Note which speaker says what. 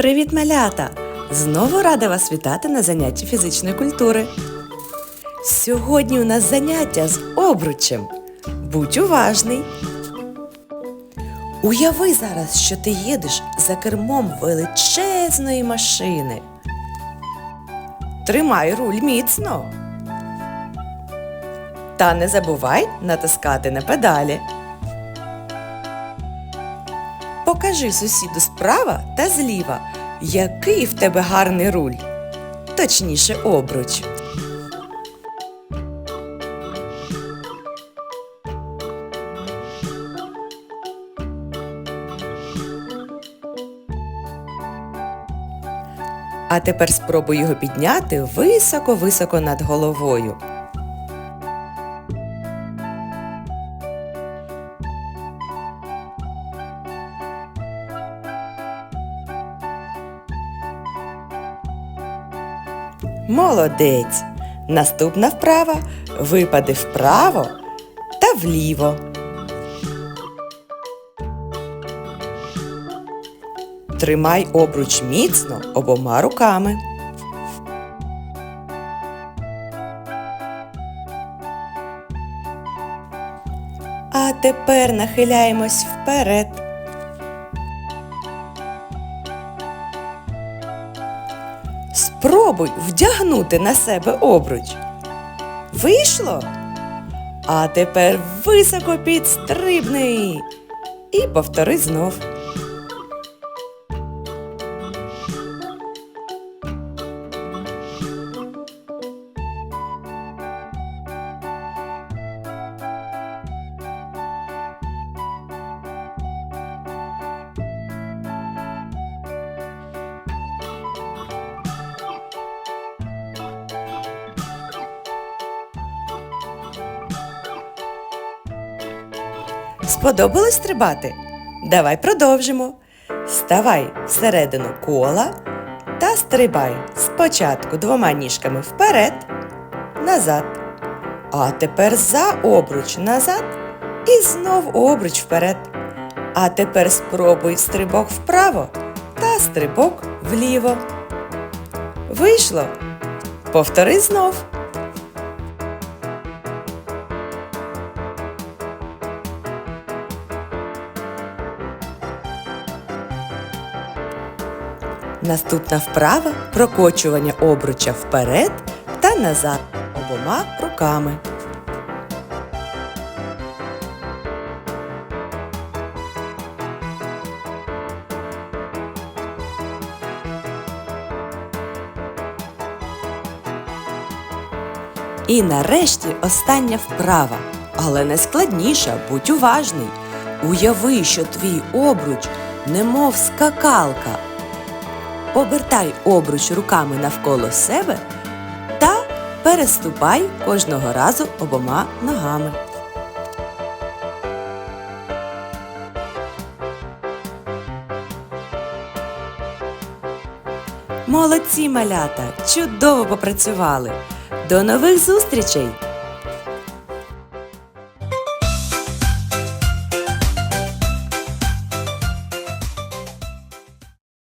Speaker 1: Привіт, малята! Знову рада вас вітати на занятті фізичної культури. Сьогодні у нас заняття з обручем. Будь уважний. Уяви зараз, що ти їдеш за кермом величезної машини. Тримай руль міцно. Та не забувай натискати на педалі. Покажи сусіду справа та зліва, який в тебе гарний руль. Точніше, обруч. А тепер спробуй його підняти високо-високо над головою. Молодець! Наступна вправа випади вправо та вліво. Тримай обруч міцно обома руками. А тепер нахиляємось вперед. Спробуй вдягнути на себе обруч. Вийшло? А тепер високо підстрибни. І повтори знов. Сподобалось стрибати? Давай продовжимо. Ставай всередину кола та стрибай спочатку двома ніжками вперед, назад. А тепер за обруч назад і знов обруч вперед. А тепер спробуй стрибок вправо та стрибок вліво. Вийшло? Повтори знов. Наступна вправа прокочування обруча вперед та назад обома руками. І нарешті остання вправа, але найскладніша, будь уважний. Уяви, що твій обруч немов скакалка. Обертай обруч руками навколо себе та переступай кожного разу обома ногами. Молодці малята! Чудово попрацювали! До нових зустрічей!